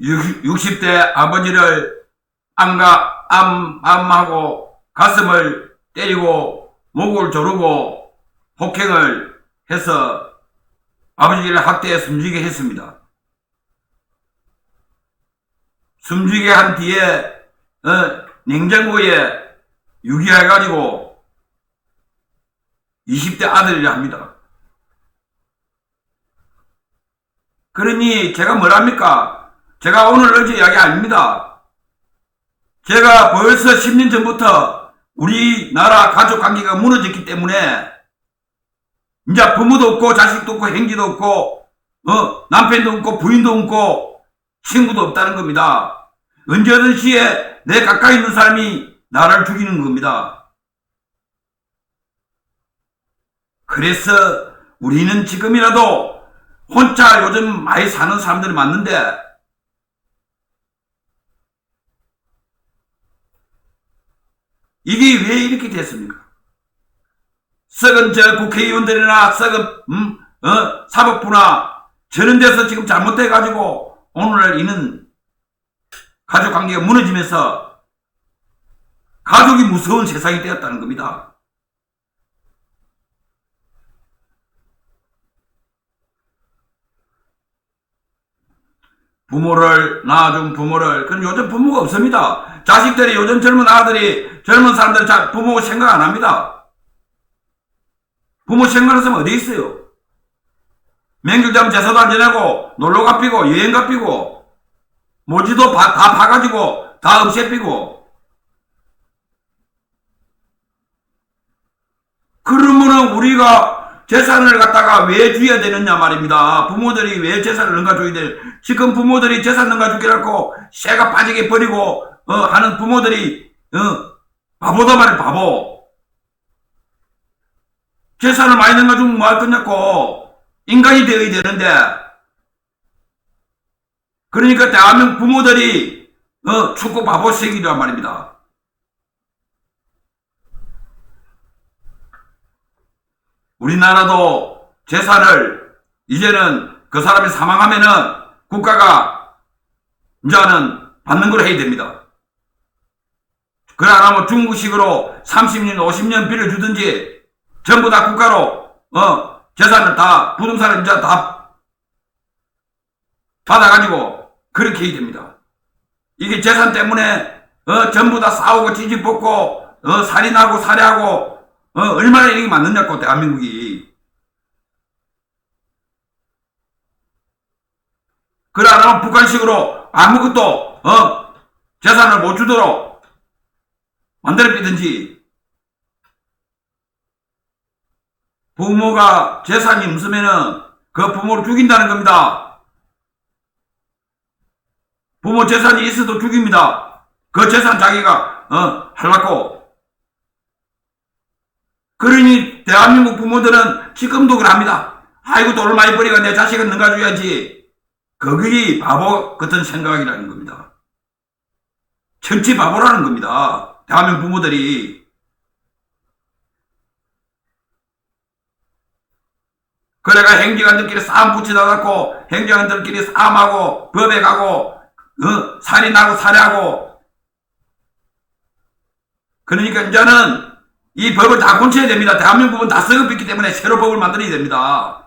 60대 아버지를 암가, 암, 암하고 가슴을 때리고 목을 조르고 폭행을 해서 아버지를 학대해 숨지게 했습니다. 숨지게 한 뒤에 어, 냉장고에 유기해가지고 20대 아들이라 합니다. 그러니 제가 뭐랍니까? 제가 오늘 어제 이야기 아닙니다. 제가 벌써 10년 전부터 우리나라 가족 관계가 무너졌기 때문에 이제 부모도 없고 자식도 없고 행기도 없고 어, 남편도 없고 부인도 없고 친구도 없다는 겁니다. 언제든지에 내 가까이 있는 사람이 나를 죽이는 겁니다. 그래서 우리는 지금이라도 혼자 요즘 많이 사는 사람들이 많는데 이게 왜 이렇게 됐습니까? 썩은 저 국회의원들이나 썩은 음, 어, 사법부나 저런 데서 지금 잘못해가지고 오늘날 이는 가족 관계가 무너지면서 가족이 무서운 세상이 되었다는 겁니다. 부모를 낳아준 부모를 그건 요즘 부모가 없습니다. 자식들이 요즘 젊은 아들이 젊은 사람들 자 부모 생각 안 합니다. 부모 사람 어디 있어요? 명절 되면 제사도 안 지내고 놀러 가피고 여행 가피고 모지도 바- 다 파가지고 다 없애피고 그러면은 우리가 재산을 갖다가 왜 줘야 되느냐 말입니다. 부모들이 왜 재산을 넘겨줘야 돼? 지금 부모들이 재산 넘겨주기라고 새가 빠지게 버리고 어, 하는 부모들이 어, 바보다 말이 바보. 재산을 많이 넘겨주면 뭐할 거냐고 인간이 되어야 되는데 그러니까 대한민국 부모들이 어, 축구 바보 새끼란 말입니다. 우리나라도 재산을 이제는 그 사람이 사망하면은 국가가 이제는 받는 걸 해야 됩니다. 그래 안 하면 중국식으로 30년, 50년 빌려주든지 전부 다 국가로 어 재산을 다 부동산을 이제 다 받아가지고 그렇게 됩니다. 이게 재산 때문에 어 전부 다 싸우고 찌집볶고 어 살인하고 살해하고 어, 얼마나 이게 맞느냐고, 대한민국이. 그래, 안 하면 북한식으로 아무것도, 어, 재산을 못 주도록 만들어 피든지. 부모가 재산이 없으면은 그 부모를 죽인다는 겁니다. 부모 재산이 있어도 죽입니다. 그 재산 자기가, 어, 할라고. 그러니 대한민국 부모들은 지금도 그럽니다. 아이고 돈을 많이 버리가 내 자식은 능가줘야지. 그게 바보 같은 생각이라는 겁니다. 천치 바보라는 겁니다. 대한민국 부모들이. 그래가 행정관들끼리 싸움 붙이다 갖고 행정관들끼리 싸움하고 법에 가고 어? 살인하고 살해하고 그러니까 이제는 이 법을 다 고쳐야 됩니다. 대한민국은 다 썩어있기 때문에 새로 법을 만들어야 됩니다.